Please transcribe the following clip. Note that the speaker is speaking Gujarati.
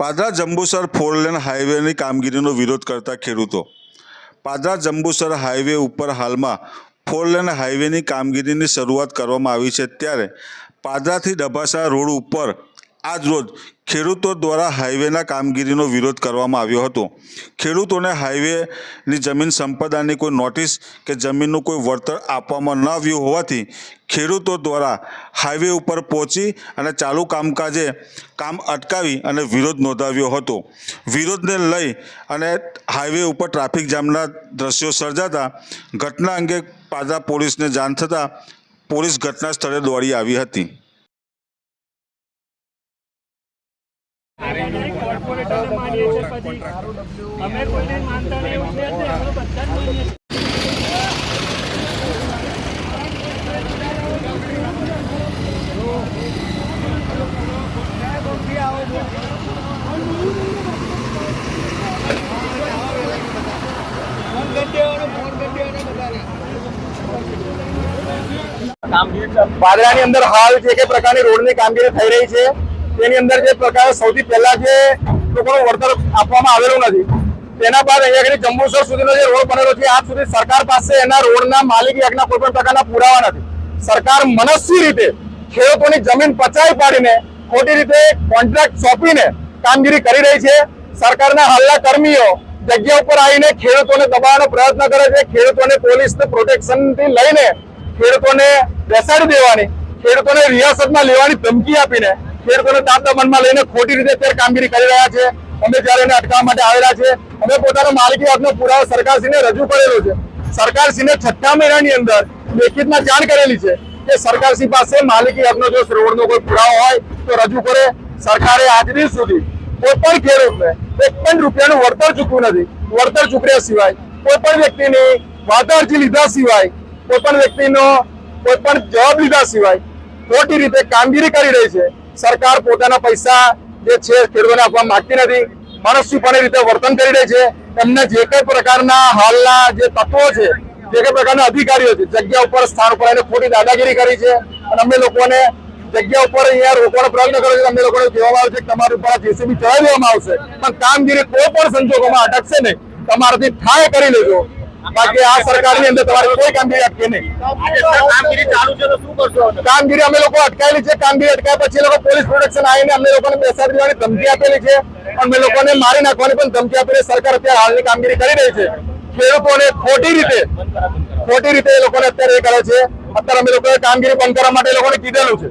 પાદરા જંબુસર ફોર લેન હાઈવેની કામગીરીનો વિરોધ કરતા ખેડૂતો. પાદરા જંબુસર હાઈવે ઉપર હાલમાં ફોર લેન હાઈવેની કામગીરીની શરૂઆત કરવામાં આવી છે. ત્યારે પાદરાથી ડભાસા રોડ ઉપર આજ રોજ ખેડૂતો દ્વારા હાઈવેના કામગીરીનો વિરોધ કરવામાં આવ્યો હતો. ખેડૂતોને હાઈવેની જમીન સંપદાની કોઈ નોટિસ કે જમીનનું કોઈ વળતર આપવામાં ન આવ્યું હોવાથી ખેડૂતો દ્વારા હાઈવે ઉપર પહોંચી અને ચાલુ કામકાજે કામ અટકાવી અને વિરોધ નોંધાવ્યો હતો. વિરોધને લઈ અને હાઈવે ઉપર ટ્રાફિક જામના દ્રશ્યો સર્જાતા ઘટના અંગે પાદરા પોલીસને જાણ થતાં પોલીસ ઘટના સ્થળે દોડી આવી હતી. અમે. પાદરાની અંદર હાલ જે કઈ પ્રકારની રોડની કામગીરી થઈ રહી છે. તેની અંદર જે પ્રકાર સૌથી પહેલા જે લોકોનું વળતર આપવામાં આવેલું નથી, તેના બાદ અહીંયા જંબુસર સુધીનો જે રોડ બનેલો છે, આજ સુધી સરકાર પાસે એના રોડના માલિકી હકના કોઈ પણ પ્રકારના પુરાવા નથી. સરકાર મનસ્વી રીતે ખેડૂતોની જમીન પચાવી પાડીને ખોટી રીતે કોન્ટ્રાક્ટ સોંપીને કામગીરી કરી રહી છે. સરકારના હાલના કર્મીઓ જગ્યા ઉપર આવીને ખેડૂતોને દબાવવાનો પ્રયત્ન કરે છે. ખેડૂતોને પોલીસને પ્રોટેક્શનથી લઈને ખેડૂતોને બેસાડી દેવાની, ખેડૂતોને રિયાસતમાં લેવાની ધમકી આપીને ખેડૂતોને તાપતા મનમાં લઈને ખોટી રીતે અત્યારે કામગીરી કરી રહ્યા છે. અમે જ્યારે એને અટકાવવા માટે આવેલા છે, અમે પોતાનો માલિકી હકનો પુરાવો સરકારશ્રીને રજૂ કરેલો છે. સરકારશ્રીને છઠ્ઠા મહિનાની અંદર લેખિતમાં જાણ કરેલી છે કે સરકારશ્રી પાસે માલિકી હકનો જો રોડનો કોઈ પુરાવો હોય, તો રજૂ કરે. સરકારે આજની સુધી કોઈ પણ ખેડૂતને એક પણ રૂપિયાનું વળતર ચૂકવ્યું નથી. વળતર ચૂકવ્યા સિવાય કોઈ પણ વ્યક્તિની વાતા અરજી લીધા સિવાય કોઈ પણ વ્યક્તિનો કોઈ પણ જવાબ લીધા સિવાય ખોટી રીતે કામગીરી કરી રહી છે. સરકાર પોતાના પૈસા જે છે ખેડૂતોને આપવા માંગતી નથી. મનસ્વીપણે રીતે વર્તન કરી રહી છે. એમને જે કઈ પ્રકારના હાલના જે તત્વો છે, જે કઈ પ્રકારના અધિકારીઓ છે, જગ્યા ઉપર, સ્થાન ઉપર એને ખોટી દાદાગીરી કરી છે. અને અમે લોકોને જગ્યા ઉપર અહીંયા રોકવાનો પ્રયત્ન કર્યો છે. અમને લોકોને કહેવામાં આવે છે કે તમારી ઉપર જેસીબી ચડાવી દેવામાં આવશે. પણ કામગીરી કોઈ પણ સંજોગોમાં અટકશે નહીં. તમારાથી ઠાય કરી લેજો. બાકી આ સરકારની અંદર તમારી કોઈ કામગીરી અટકે નહીં. કામગીરી અમે? લોકો અટકાયેલી છે કામગીરી અટકાય પછી લોકો પોલીસ પ્રોટેક્શન આવીને અમને લોકોને બેસાડી દેવાની ધમકી આપેલી છે. અમે લોકોને મારી નાખવાની પણ ધમકી આપેલી સરકાર અત્યારે હાલની કામગીરી કરી રહી છે. ખેડૂતોને ખોટી રીતે ખોટી રીતે એ લોકોને અત્યારે એ કરે છે. અત્યારે અમે લોકોએ કામગીરી બંધ કરવા માટે એ લોકોને કીધેલું છે.